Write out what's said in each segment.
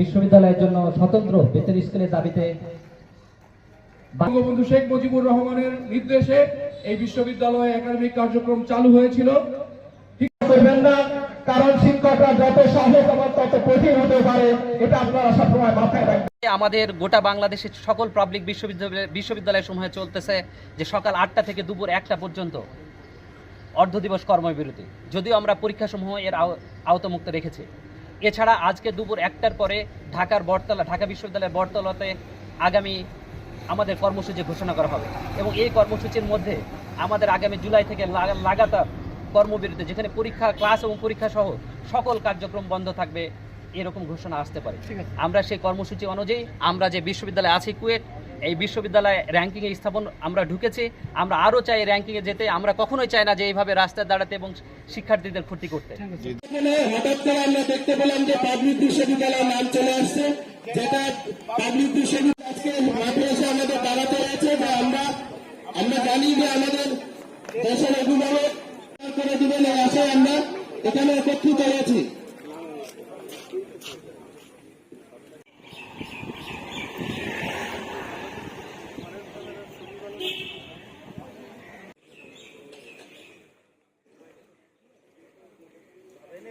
বিশ্ববিদ্যালয়ের জন্য স্বতন্ত্র বেতন স্কেলের দাবিতে বঙ্গবন্ধু শেখ মুজিবুর রহমানের নির্দেশে এই বিশ্ববিদ্যালয়ে একাডেমিক কার্যক্রম চালু হয়েছিল। করবেন না কারণ শিক্ষকরা যত সহজ আবার তত কঠিন হতে পারে এটা আপনারা সবসময় মাথায় রাখবেন। আমাদের গোটা বাংলাদেশের সকল পাবলিক বিশ্ববিদ্যালয় বিশ্ববিদ্যালয় সমূহে চলতেছে যে সকাল আটটা থেকে দুপুর একটা পর্যন্ত অর্ধ দিবস কর্মবিরতি। যদিও আমরা পরীক্ষাসমূহ এর আওতামুক্ত রেখেছি। এছাড়া আজকে দুপুর একটার পরে ঢাকার বটতলা, ঢাকা বিশ্ববিদ্যালয়ের বটতলাতে আগামী আমাদের কর্মসূচি ঘোষণা করা হবে। এবং এই কর্মসূচির মধ্যে আমাদের আগামী জুলাই থেকে লাগাতার কর্মবিরতি, যেখানে পরীক্ষা, ক্লাস এবং পরীক্ষা সহ সকল কার্যক্রম বন্ধ থাকবে। এরকম ঘোষণা আসতে পারে। আমরা সেই কর্মসূচি অনুযায়ী আমরা যে বিশ্ববিদ্যালয়ে আছি কুয়েট এই বিশ্ববিদ্যালয়ে র্যাঙ্কিংয়ে স্থাপন আমরা ঢুকেছি। আমরা আরও চাই র্যাঙ্কিংয়ে যেতে। আমরা কখনোই চাই না যে এইভাবে রাস্তায় দাঁড়াতে এবং শিক্ষার্থীদের ক্ষতি করতে। হঠাৎ করে আমরা দেখতে পেলাম যে পাবলিক বিশ্ববিদ্যালয়ের নাম চলে আসছে যেটা পাবলিক বিশ্ববিদ্যালয় আজকে মাঠে এসে আমাদের দাঁড়াতে হয়েছে আমরা আমরা জানি যে আমাদের দেশের অভিভাবক করে দিবেন আশায় আমরা এখানে একত্রিত হয়েছি।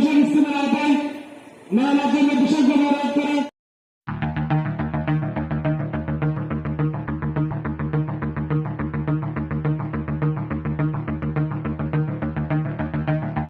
పెన్షన్ ఇస్తున్న నాపై నా లబ్ధి విషయంలో